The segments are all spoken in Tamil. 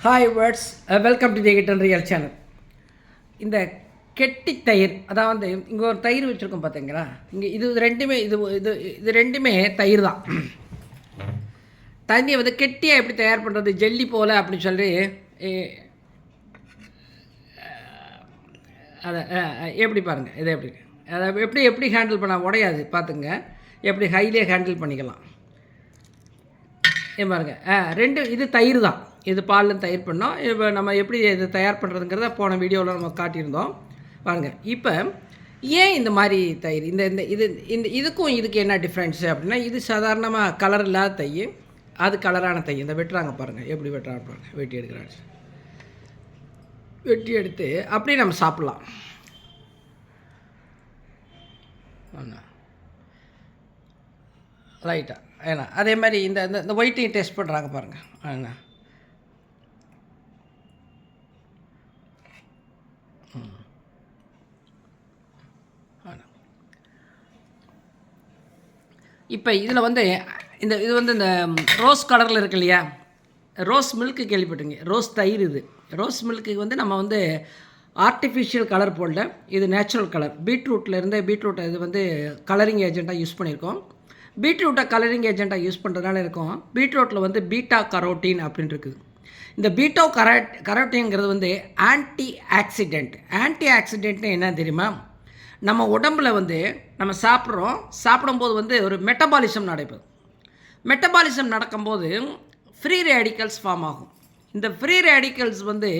ஹாய் வேர்ட்ஸ் வெல்கம் டு ஜெகிட்டன் ரியல் சேனல் இந்த கெட்டி தயிர் அதாவது இங்கே ஒரு தயிர் வச்சுருக்கோம் பார்த்தீங்களா இங்கே இது ரெண்டுமே இது இது இது ரெண்டுமே தயிர் தான். தண்ணியை வந்து கெட்டியாக எப்படி தயார் பண்ணுறது ஜெல்லி போல் அப்படின்னு சொல்லி ஏ, அதை எப்படி பாருங்கள் இதை எப்படி. அதை எப்படி எப்படி ஹேண்டில் பண்ண உடையாது பார்த்துங்க எப்படி ஹைலியாக ஹேண்டில் பண்ணிக்கலாம். ஏன் பாருங்கள் ஆ ரெண்டு இது தயிர் தான். இது பாலில் தயிர் பண்ணோம். இப்போ நம்ம எப்படி இது தயார் பண்ணுறதுங்கிறத போன வீடியோவில் நம்ம காட்டியிருந்தோம். பாருங்கள் இப்போ ஏன் இந்த மாதிரி தயிர்? இந்த இந்த இது இந்த இதுக்கும் இதுக்கு என்ன டிஃப்ரென்ஸு அப்படின்னா இது சாதாரணமாக கலர் இல்லாத தை அது கலரான தை இந்த வெட்டுறாங்க பாருங்கள் எப்படி வெட்டுறாங்க பாருங்கள் வெட்டி எடுக்கிறாங்க. வெட்டி எடுத்து அப்படியே நம்ம சாப்பிட்லாம். ஆமாம் ரைட்டாக ஏன்னா அதே மாதிரி இந்த இந்த இந்த ஒயிட்டையும் டெஸ்ட் பண்ணுறாங்க பாருங்கள் ஏன்னா இப்போ இதில் வந்து இந்த இது வந்து இந்த ரோஸ் கலரில் இருக்கு இல்லையா? ரோஸ் மில்க்கு கேள்விப்பட்டுங்க ரோஸ் தயிர் இது. ரோஸ் மில்க்கு வந்து நம்ம வந்து ஆர்டிஃபிஷியல் கலர் போடல. இது நேச்சுரல் கலர் பீட்ரூட்டில் இருந்து பீட்ரூட்டை இது வந்து கலரிங் ஏஜெண்ட்டாக யூஸ் பண்ணியிருக்கோம். பீட்ரூட்டை கலரிங் ஏஜெண்ட்டாக யூஸ் பண்ணுறதுனால இருக்கும். பீட்ரூட்டில் வந்து பீட்டா கரோட்டின் அப்படின்னு இருக்குது. இந்த பீட்டோ கரோட் கரோட்டின்ங்கிறது வந்து ஆன்டி ஆக்சிடெண்ட் ஆன்டி ஆக்சிடென்ட்னு என்ன தெரியுமா? நம்ம உடம்புல வந்து நம்ம சாப்பிட்றோம் சாப்பிடும்போது வந்து ஒரு மெட்டபாலிசம் நடைபெறும். மெட்டபாலிசம் நடக்கும்போது ஃப்ரீ ரேடிக்கல்ஸ் ஃபார்ம் ஆகும். இந்த ஃப்ரீ ரேடிக்கல்ஸ் வந்து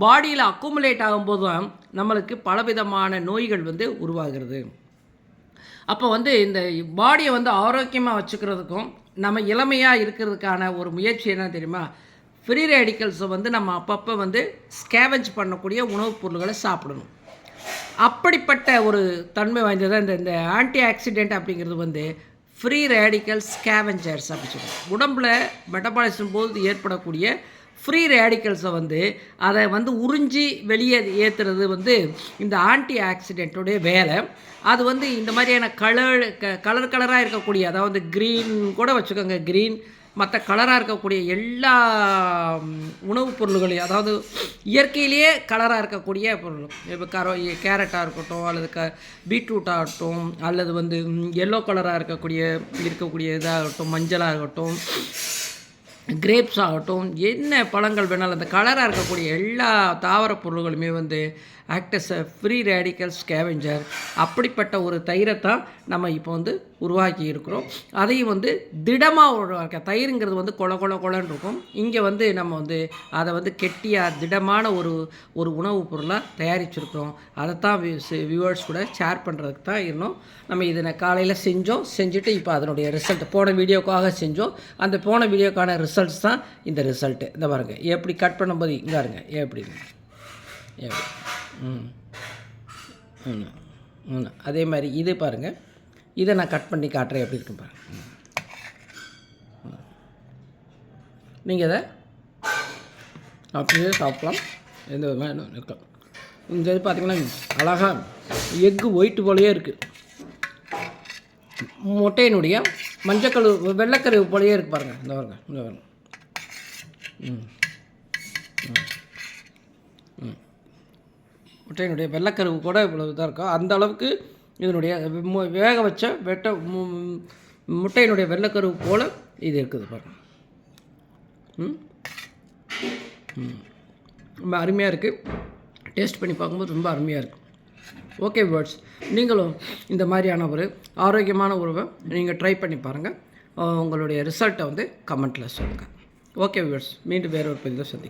பாடியில் அக்குமுலேட் ஆகும்போது தான் நம்மளுக்கு பலவிதமான நோய்கள் வந்து உருவாகிறது. அப்போ வந்து இந்த பாடியை வந்து ஆரோக்கியமாக வச்சுக்கிறதுக்கும் நம்ம இளமையாக இருக்கிறதுக்கான ஒரு முயற்சி என்ன தெரியுமா? ஃப்ரீ ரேடிக்கல்ஸை வந்து நம்ம அப்பப்போ வந்து ஸ்கேவெஞ்ச் பண்ணக்கூடிய உணவுப் பொருள்களை சாப்பிடணும். அப்படிப்பட்ட ஒரு தன்மை வாய்ந்தது இந்த இந்த ஆன்டி ஆக்சிடென்ட் அப்படிங்கிறது வந்து ஃப்ரீ ரேடிக்கல் ஸ்கேவெஞ்சர்ஸ் அப்படின்னு சொல்லுவாங்க உடம்புல மெட்டபாலிசம் போது ஏற்படக்கூடிய ஃப்ரீ ரேடிக்கல்ஸை வந்து அதை வந்து உறிஞ்சி வெளியே ஏற்றுறது வந்து இந்த ஆன்டி ஆக்சிடென்ட்டோடைய வேலை. அது வந்து இந்த மாதிரியான கலர் க கலர் கலராக இருக்கக்கூடிய அதாவது க்ரீன் கூட வச்சுக்கோங்க க்ரீன் மற்ற கலராக இருக்கக்கூடிய எல்லா உணவுப் பொருள்களையும் அதாவது இயற்கையிலேயே கலராக இருக்கக்கூடிய பொருள் இப்போ கரோ கேரட்டாக இருக்கட்டும் அல்லது க பீட்ரூட்டாகட்டும் அல்லது வந்து எல்லோ கலராக இருக்கக்கூடிய இருக்கக்கூடிய இதாகட்டும் மஞ்சளாக இருக்கட்டும் கிரேப்ஸ் ஆகட்டும் என்ன பழங்கள் வேணாலும் அந்த கலராக இருக்கக்கூடிய எல்லா தாவர பொருள்களுமே வந்து ஆக்டஸ் ஃப்ரீ ரேடிக்கல் ஸ்கேவெஞ்சர் அப்படிப்பட்ட ஒரு தயிரைத்தான் நம்ம இப்போ வந்து உருவாக்கி இருக்கிறோம். அதையும் வந்து திடமாக உருவாக்க தயிருங்கிறது வந்து கொல கொல கொலன்னு இருக்கும். இங்கே வந்து நம்ம வந்து அதை வந்து கெட்டியாக திடமான ஒரு ஒரு உணவுப் பொருளாக தயாரிச்சிருக்கிறோம். அதைத்தான் வியூவர்ஸ் கூட ஷேர் பண்ணுறதுக்கு தான் இருந்தோம். நம்ம இதை காலையில் செஞ்சோம். செஞ்சுட்டு இப்போ அதனுடைய ரிசல்ட் போன வீடியோக்காக செஞ்சோம். அந்த போன வீடியோக்கான ரிசல்ட்ஸ் தான் இந்த ரிசல்ட்டு இந்த பாருங்க. எப்படி கட் பண்ணும்போது இங்கே இருங்க எப்படி எப்படி ம். ம். அதே மாதிரி இது பாருங்கள் இதை நான் கட் பண்ணி காட்டுறேன். எப்படி இருக்கும் பாருங்க. நீங்கள் இதை அப்படியே சாப்பிடலாம் எந்த விதமாக இருக்கலாம். இந்த இது பார்த்தீங்கன்னா அழகாக எக்கு ஒயிட்டு போலேயே இருக்குது முட்டையினுடைய மஞ்சக்கரு வெள்ளைக்கரு போலேயே இருக்குது பாருங்கள் இந்த பாருங்க இந்த பாருங்க. ம் ம். ம். முட்டையினுடைய வெள்ளைக்கருவு கூட இவ்வளவு இதாக இருக்கும். அந்த அளவுக்கு இதனுடைய மு- வேக வச்ச வெட்ட முட்டையினுடைய வெள்ளைக்கரு போல் இது இருக்குது பாருங்கள் ரொம்ப அருமையாக இருக்குது டேஸ்ட் பண்ணி பார்க்கும்போது ரொம்ப அருமையாக இருக்குது ஓகே வேர்ட்ஸ் நீங்களும் இந்த மாதிரியான ஒரு ஆரோக்கியமான உறவை நீங்கள் ட்ரை பண்ணி பாருங்கள் உங்களுடைய ரிசல்ட்டை வந்து கமெண்ட்டில் சொல்லுங்கள் ஓகே வேர்ட்ஸ் மீண்டும் வேற ஒரு பதிவில் சந்திக்கலாம்